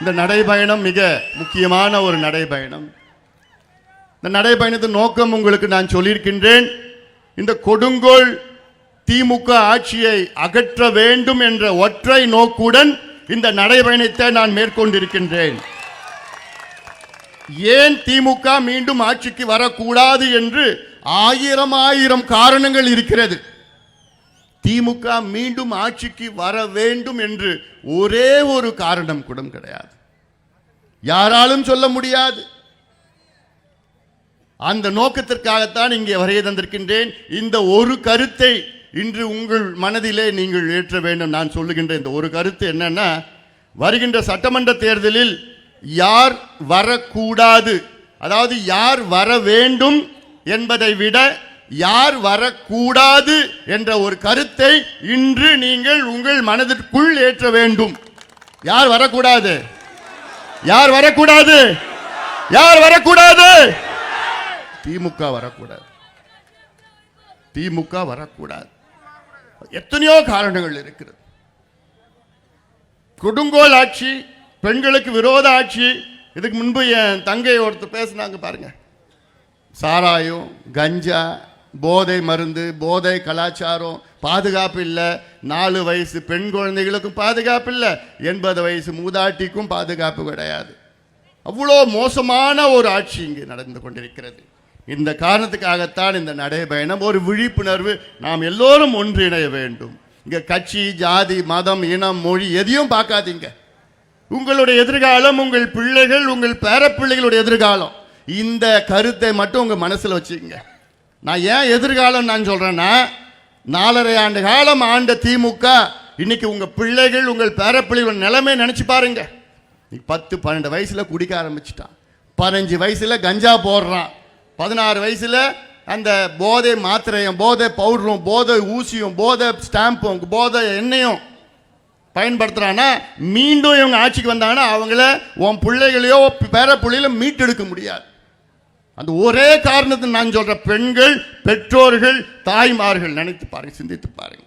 இந்த நடைபயணம் மிக முக்கியமான ஒரு நடைபயணம். இந்த நடைபயணத்தின் நோக்கம் உங்களுக்கு நான் சொல்லியிருக்கின்றேன். இந்த கொடுங்கோல் திமுக ஆட்சியை அகற்ற வேண்டும் என்ற ஒற்றை நோக்குடன் இந்த நடைபயணத்தை நான் மேற்கொண்டிருக்கின்றேன். ஏன் திமுக மீண்டும் ஆட்சிக்கு வரக்கூடாது என்று ஆயிரம் ஆயிரம் காரணங்கள் இருக்கிறது. திமுக மீண்டும் ஆட்சிக்கு வர வேண்டும் என்று ஒரே ஒரு காரணம் கூட கிடையாது. யாராலும் சொல்ல முடியாது. அந்த நோக்கத்திற்காகத்தான் இங்கே வரைய தந்திருக்கின்றேன். இந்த ஒரு கருத்தை இன்று உங்கள் மனதிலே நீங்கள் ஏற்ற வேண்டும். நான் சொல்லுகின்ற இந்த ஒரு கருத்து என்னன்னா வருகின்ற சட்டமன்ற தேர்தலில் யார் வரக்கூடாது. அதாவது யார் வர வேண்டும் என்பதை விட யார் வரக்கூடாது என்ற ஒரு கருத்தை இன்று நீங்கள் உங்கள் மனதிற்குள் ஏற்ற வேண்டும். யார் வரக்கூடாது? யார் வரக்கூடாது? யார் வரக்கூடாது? திமுக வரக்கூடாது. திமுக வரக்கூடாது. எத்தனையோ காரணங்கள் இருக்கிறது. கொடுங்கோல் ஆட்சி பெண்களுக்கு விரோத ஆட்சி இதுக்கு முன்பு என் தங்கை ஒருத்தர் பேசினாங்க பாருங்க. சாராயம் கஞ்சா போதை மருந்து போதை கலாச்சாரம் பாதுகாப்பு இல்லை. நாலு வயசு பெண் குழந்தைகளுக்கும் பாதுகாப்பு இல்லை. எண்பது வயசு மூதாட்டிக்கும் பாதுகாப்பு கிடையாது. அவ்வளோ மோசமான ஒரு ஆட்சி இங்கு நடந்து கொண்டிருக்கிறது. இந்த காரணத்துக்காகத்தான் இந்த நடைபயணம் ஒரு விழிப்புணர்வு நாம் எல்லோரும் ஒன்றிணைய வேண்டும். இங்கே கட்சி ஜாதி மதம் இனம் மொழி எதையும் பார்க்காதீங்க. உங்களுடைய எதிர்காலம் உங்கள் பிள்ளைகள் உங்கள் பேரப்பிள்ளைகளுடைய எதிர்காலம். இந்த கருத்தை மட்டும் உங்கள் மனசில் வச்சுக்கோங்க. நான் ஏன் எதிர்காலம் நான் சொல்கிறேன்னா நாலரை ஆண்டு காலம் ஆண்ட திமுக இன்னைக்கு உங்கள் பிள்ளைகள் உங்கள் பேரப்பிள்ளைகள் நிலைமை நினச்சி பாருங்க. நீ பத்து பன்னெண்டு வயசில் குடிக்க ஆரம்பிச்சிட்டான். பதினஞ்சு வயசில் கஞ்சா போடுறான். பதினாறு வயசில் அந்த போதை மாத்திரையும் போதை பவுடரும் போதை ஊசியும் போதை ஸ்டாம்பும் போதை எண்ணெயும் பயன்படுத்துகிறான்னா மீண்டும் இவங்க ஆட்சிக்கு வந்தாங்கன்னா அவங்கள உன் பிள்ளைகளையோ பேர பிள்ளைகள மீட்டெடுக்க முடியாது. அந்த ஒரே காரணத்தை நான் சொல்ற பெண்கள் பெற்றோர்கள் தாய்மார்கள் நினைத்து பாருங்க சிந்தித்து பாருங்க.